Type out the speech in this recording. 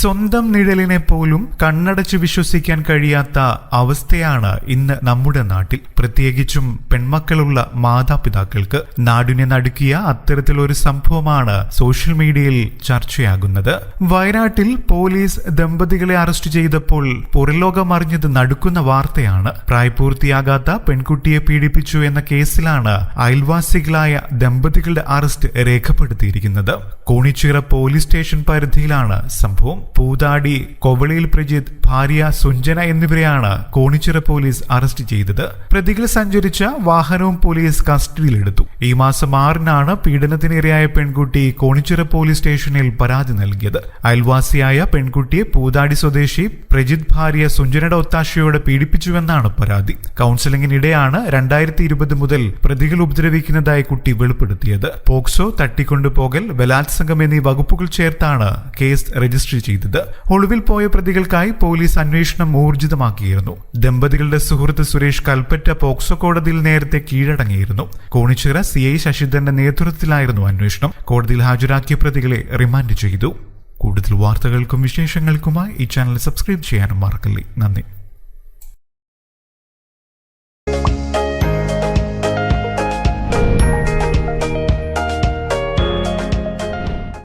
സ്വന്തം നിഴലിനെ പോലും കണ്ണടച്ച് വിശ്വസിക്കാൻ കഴിയാത്ത അവസ്ഥയാണ് ഇന്ന് നമ്മുടെ നാട്ടിൽ. പ്രത്യേകിച്ചും പെൺമക്കളുള്ള മാതാപിതാക്കൾക്ക് നാടിനെ നടുക്കിയ അത്തരത്തിലൊരു സംഭവമാണ് സോഷ്യൽ മീഡിയയിൽ ചർച്ചയാകുന്നത്. വയനാട്ടിൽ പോലീസ് ദമ്പതികളെ അറസ്റ്റ് ചെയ്തപ്പോൾ പുറലോകം അറിഞ്ഞത് നടുക്കുന്ന വാർത്തയാണ്. പ്രായപൂർത്തിയാകാത്ത പെൺകുട്ടിയെ പീഡിപ്പിച്ചു എന്ന കേസിലാണ് അയൽവാസികളായ ദമ്പതികളുടെ അറസ്റ്റ് രേഖപ്പെടുത്തിയിരിക്കുന്നത്. കോണിച്ചിറ പോലീസ് സ്റ്റേഷൻ പരിധിയിലാണ് സംഭവം. പൂതാടി കൊവളിയിൽ പ്രജിത് ഭാര്യ സുഞ്ജന എന്നിവരെയാണ് കോണിച്ചിറ പോലീസ് അറസ്റ്റ് ചെയ്തത്. പ്രതികൾ സഞ്ചരിച്ച വാഹനവും പോലീസ് കസ്റ്റഡിയിലെടുത്തു. ഈ മാസം ആറിനാണ് പീഡനത്തിനിരയായ പെൺകുട്ടി കോണിച്ചിറ പോലീസ് സ്റ്റേഷനിൽ പരാതി നൽകിയത്. അയൽവാസിയായ പെൺകുട്ടിയെ പൂതാടി സ്വദേശി പ്രജിത് ഭാര്യ സുഞ്ജനയുടെ ഒത്താശയോടെ പീഡിപ്പിച്ചുവെന്നാണ് പരാതി. കൗൺസിലിംഗിനിടെയാണ് രണ്ടായിരത്തി ഇരുപത് മുതൽ പ്രതികൾ ഉപദ്രവിക്കുന്നതായി കുട്ടി വെളിപ്പെടുത്തിയത്. പോക്സോ തട്ടിക്കൊണ്ടുപോകൽ ബലാത്സംഗം എന്നീ വകുപ്പുകൾ ചേർത്താണ് കേസ് രജിസ്റ്റർ ചെയ്തത്. ഒളിവിൽ പോയ പ്രതികൾക്കായി പോലീസ് അന്വേഷണം ഊർജിതമാക്കിയിരുന്നു. ദമ്പതികളുടെ സുഹൃത്ത് സുരേഷ് കൽപ്പറ്റ പോക്സോ കോടതിയിൽ നേരത്തെ കീഴടങ്ങിയിരുന്നു. കോണിച്ചിറ സി ഐ ശശിധരന്റെ നേതൃത്വത്തിലായിരുന്നു അന്വേഷണം. കോടതിയിൽ ഹാജരാക്കിയ പ്രതികളെ റിമാൻഡ് ചെയ്തു. കൂടുതൽ വാർത്തകൾക്കും വിശേഷങ്ങൾക്കുമായി ഈ ചാനൽ സബ്സ്ക്രൈബ് ചെയ്യാനും മറക്കല്ലേ. നന്ദി.